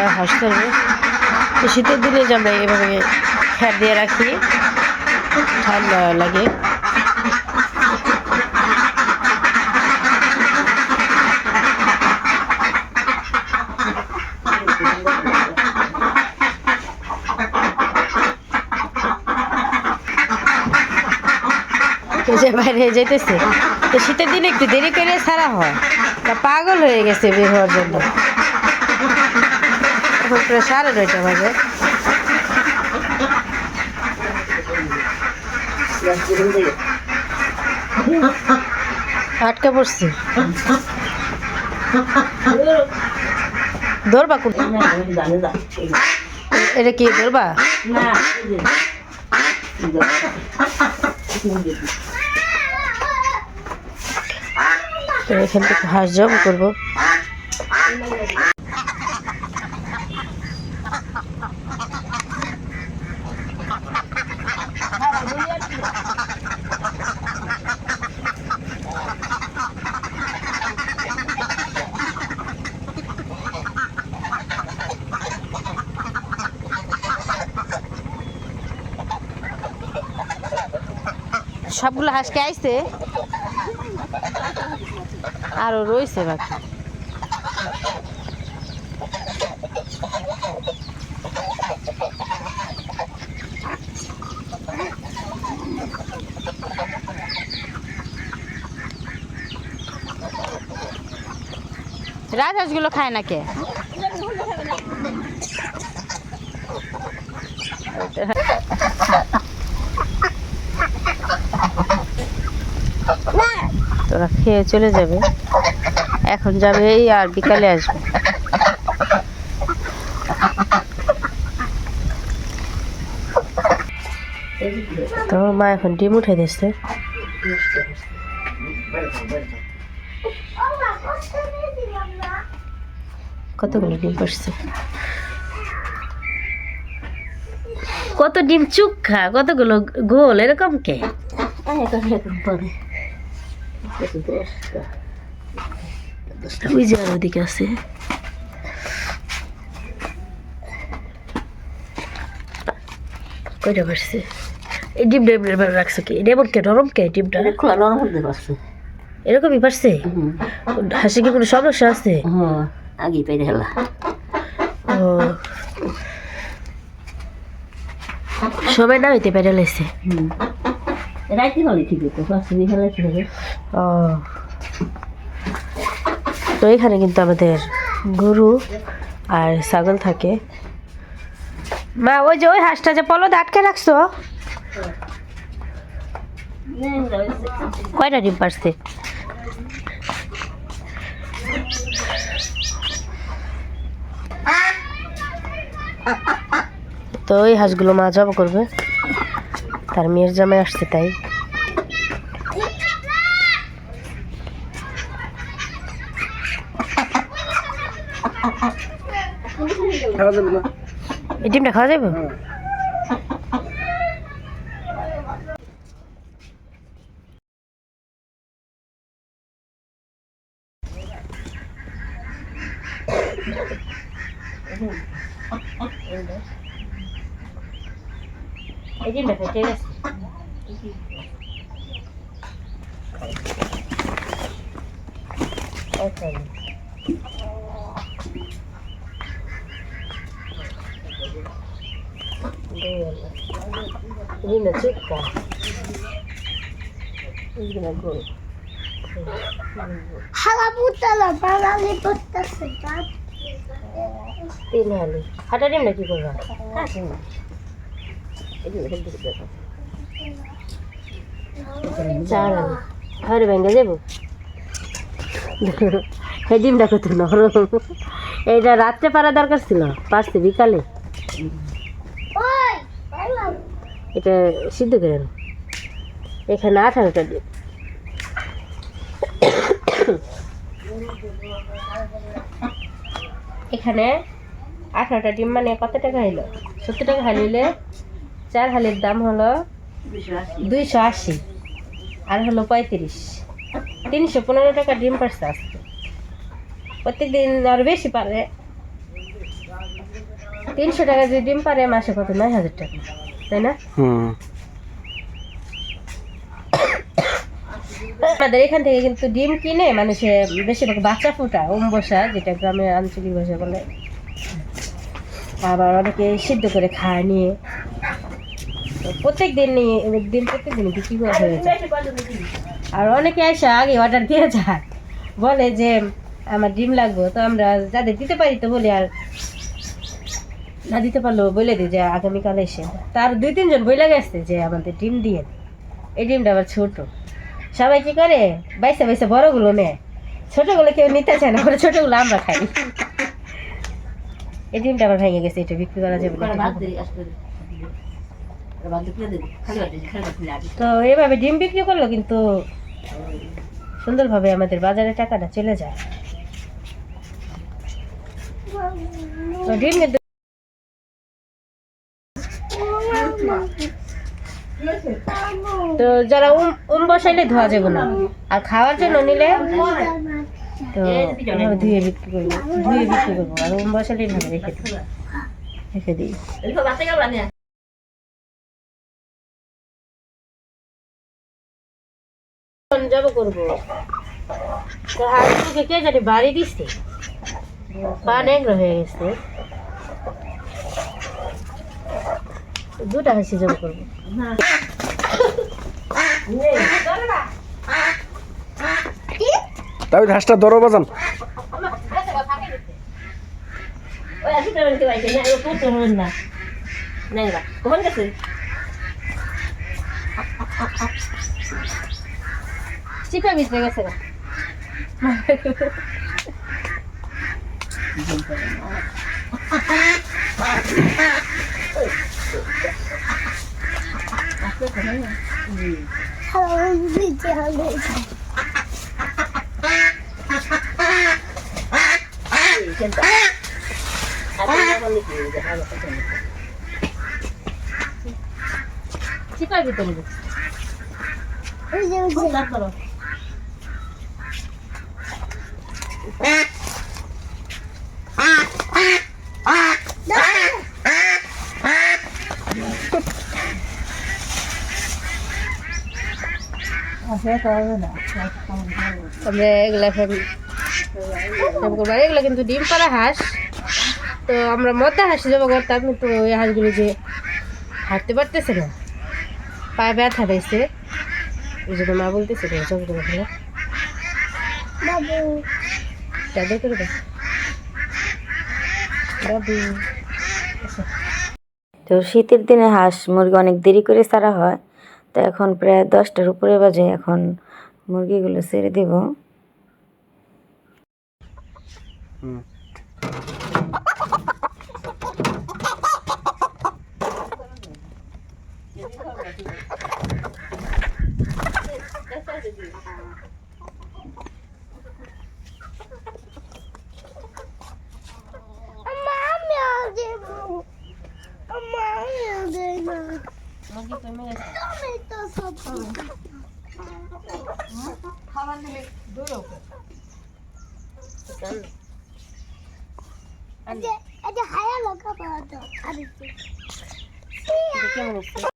আমরা হাঁস ধরবো তো শীতের দিনে যে আমরা এভাবে খ্যার দিয়ে রাখি, ঠান্ডা লাগে। বাইরে যেতেছে তো শীতের দিনে একটু দেরি করে ছাড়া হয়। তা পাগল হয়ে গেছে বের হওয়ার জন্য। এখন প্রায় সাড়ে নয়টা বাজে। আটকা পড়ছে। ধরবা কোন? এটা কি ধরবা এখান থেকে হাঁস জম করব। সবগুলো হাঁসকে আইছে। আরও রয়েছে বাকি। রাজহাঁসগুলো খায় না কে? তোরা খেয়ে চলে যাবে। এখন যাবে এই আর বিকালে আসবে। তো মা এখন ডিম উঠে দিচ্ছে কতগুলো ডিম পড়ছে কত ডিম চুক্ষা কতগুলো গোল, এরকম কে? ওই যে আর ওদিকে আছে কয়টা পারছে এই ডিম ডেম রাখছো কি এটা এমন কে নরম কে ডিমটা খোলা নরম করতে পারছে এরকমই পারছে হাসি কি কোনো সমস্যা আছে আগে পেরে হেলা ও সবাই না হইতে পেরে লাইছে রাইতে হলে ঠিক হতো ফার্স্ট হবে ও তো এখানে কিন্তু আমাদের গরু আর ছাগল থাকে। মা, ওই যে ওই হাঁসটা যে পলদ আটকে রাখছো? কয়টা ডিম পারছে তো ওই হাঁসগুলো মা জব করবে। তার মেয়ের জামাই আসছে তাই। এই ডিমটা খাওয়া যাবে? এই ডিমটা ফেটে গেছে Okay. হাটা ডিম নাকি করবা চার হালি আরে ভেঙে যাব এই কত নরম এইটা রাত্রে পারা দরকার ছিল পারছে বিকালে। এটা সিদ্ধ করে নাও। এখানে আঠারোটা ডিম এখানে আঠারোটা ডিম মানে কত টাকা হইল? সত্তর টাকা হালিলে চার হালির দাম হলো দুইশো আশি। আর হলো পঁয়ত্রিশ। তিনশো পনেরো টাকা ডিম পারছে আজকে। প্রত্যেক দিন আর বেশি পারে। তিনশো টাকা যদি ডিম পারে, মাসে কত? নয় হাজার টাকা। তাই না? আমাদের এখান থেকে কিন্তু ডিম কিনে মানুষে বেশিরভাগ বাচ্চা ফোটা ওম বসা যেটা গ্রামে আঞ্চলিক ভাষা বলে। আবার অনেকে সিদ্ধ করে খায় নিয়ে। প্রত্যেক দিন নিয়ে দিন প্রত্যেক দিন বিক্রি করা হয়ে যায়? আর অনেকে এসে আগে অর্ডার দিয়ে যায়। বলে যে আমার ডিম লাগবে তো আমরা যাদের দিতে পারি তো বলি আর না দিতে পারল বলে দিই যে আগামীকাল এসে। তার দুই তিনজন বইলে গেছে যে আমাদের ডিম দিয়ে এই ডিমটা আবার ছোট। সবাই কি করে? বাইসে বাইসে বড়গুলো নেয় ছোটগুলো কেউ নিতে চায় না ছোটগুলো আমরা খাই। এই ডিমটা আবার ভেঙে গেছে এটা বিক্রি করা যাবে তো এভাবে ডিম বিক্রি করল কিন্তু সুন্দরভাবে আমাদের বাজারে টাকাটা চলে যায়। তো ডিম তো যারা উম বসাইলে ধোয়া যাবে না। আর খাওয়ার জন্য নিলে তো ধুয়ে বিক্রি করব, ধুয়ে বিক্রি করব, আর উম বসাইলে এভাবে রেখে দিই রেখে দিই। না যাব করব। তো হাঁসগুলোকে কে জানি বাড়ি দিচ্ছে পা নেগ্রো হয়ে গেছে। দুটা হাসি জব করব। তাই ঘাসটা দরো বাজান। ওই আসি তো নিতে পাইছে না ও করতে হবে না না না কোন গেছে চিপে ভিতরে গেছে না হ্যালো ভিডিও চিপার ভিতরে গেছে ওই যে ওই যে করো আমরা এগুলা এখন জব করব আর এগুলা কিন্তু ডিম পাড়া হাঁস। তো আমরা মধ্যে হাঁস জব করতাম কিন্তু এই হাঁসগুলো যে হাঁটতে পারতেছে না পায়ে ব্যথা পেয়েছে এই জন্য মা বলতেছে করে ফেলে করে বাবু। আচ্ছা তো শীতের দিনে হাঁস মুরগি অনেক দেরি করে ছাড়া হয়। তো এখন প্রায় দশটার উপরে বাজে এখন মুরগিগুলো ছেড়ে দেব। আমা ખાવાનું દોરો ચાલો આજે આજે હાયા લોકો પર હતો આ રીતે કેમ